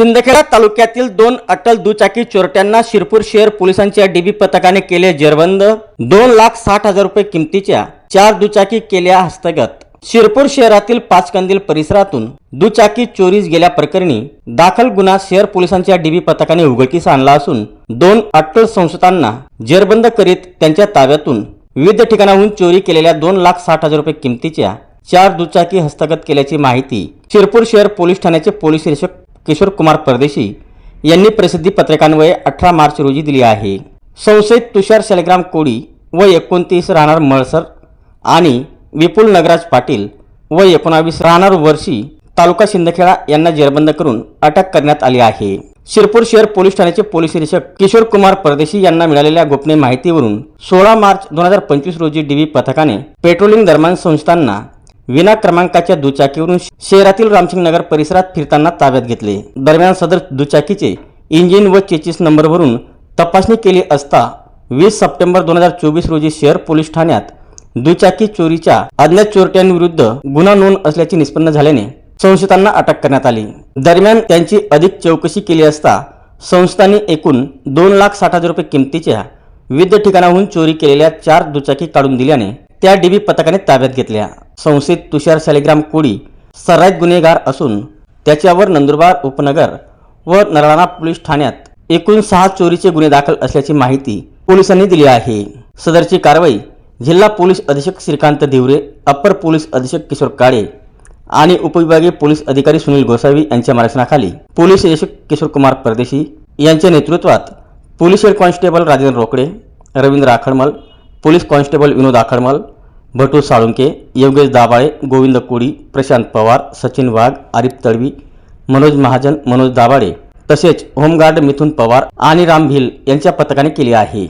सिंदखेडा तालुक्यातील दोन अटल दुचाकी चोरट्यांना शिरपूर शहर पोलिसांच्या डीबी पथकाने केले जेरबंद. दोन लाख साठ हजार रुपये किमतीच्या चार दुचाकी केल्या हस्तगत. शिरपूर शहरातील पाचकंदील परिसरातून दुचाकी चोरीस गेल्या प्रकरणी दाखल गुन्हा शहर पोलिसांच्या डीबी पथकाने उघडकीस आणला असून दोन अटल संस्थांना जेरबंद करीत त्यांच्या ताब्यातून विविध ठिकाणाहून चोरी केलेल्या दोन लाख साठ हजार रुपये किमतीच्या चार दुचाकी हस्तगत केल्याची माहिती शिरपूर शहर पोलीस ठाण्याचे पोलीस निरीक्षक किशोर कुमार परदेशी यांनी प्रसिद्धी पत्रकान्वये अठरा मार्च रोजी दिली आहे. संशयित तुषार शालिग्राम कोडी व एकोणतीस राहणार मळसर आणि विपुल नगराज पाटील व एकोणावीस राहणार वर्षी तालुका शिंदखेडा यांना जेरबंद करून अटक करण्यात आली आहे. शिरपूर शहर पोलीस ठाण्याचे पोलीस निरीक्षक किशोर कुमार परदेशी यांना मिळालेल्या गोपनीय माहितीवरून सोळा मार्च दोन हजार पंचवीस रोजी डीबी पथकाने पेट्रोलिंग दरम्यान संस्थांना विना क्रमांकाच्या दुचाकीवरून शहरातील रामसिंग नगर परिसरात फिरताना ताब्यात घेतले. दरम्यान सदर दुचाकीचे इंजिन व चेचिस नंबरवरून तपासणी केली असता वीस सप्टेंबर दोन हजार चोवीस रोजी शहर पोलीस ठाण्यात दुचाकी चोरीच्या अज्ञात चोरट्यांविरुद्ध गुन्हा नोंद असल्याचे निष्पन्न झाल्याने संशयितांना अटक करण्यात आली. दरम्यान त्यांची अधिक चौकशी केली असता संस्थांनी एकूण दोन लाख साठ हजार रुपये किमतीच्या विविध ठिकाणाहून चोरी केलेल्या चार दुचाकी काढून दिल्याने त्या डीबी पथकाने ताब्यात घेतल्या. संशयित तुषार शालिग्राम कोडी सर्राईत गुन्हेगार असून त्याच्यावर नंदुरबार उपनगर व नरळाणा पोलीस ठाण्यात एकूण सहा चोरीचे गुन्हे दाखल असल्याची माहिती पोलिसांनी दिली आहे. सदरची कारवाई जिल्हा पोलीस अधीक्षक श्रीकांत धिवरे अप्पर पोलीस अधीक्षक किशोर काळे आणि उपविभागीय पोलीस अधिकारी सुनील गोसावी यांच्या मार्गदर्शनाखाली पोलीस अधीक्षक किशोर कुमार परदेशी यांच्या नेतृत्वात police head constable Rajendra Rokade Ravindra Akhadmal police constable Vinod Akhadmal Bhatu Salunke Yogesh Dabhale Govind Koli Prashant Pawar Sachin Wagh Arif Tadvi Manoj Mahajan Manoj Dabhade तसेच होमगार्ड मिथुन पवार आणि राम भिल यांच्या पथकाने केली आहे.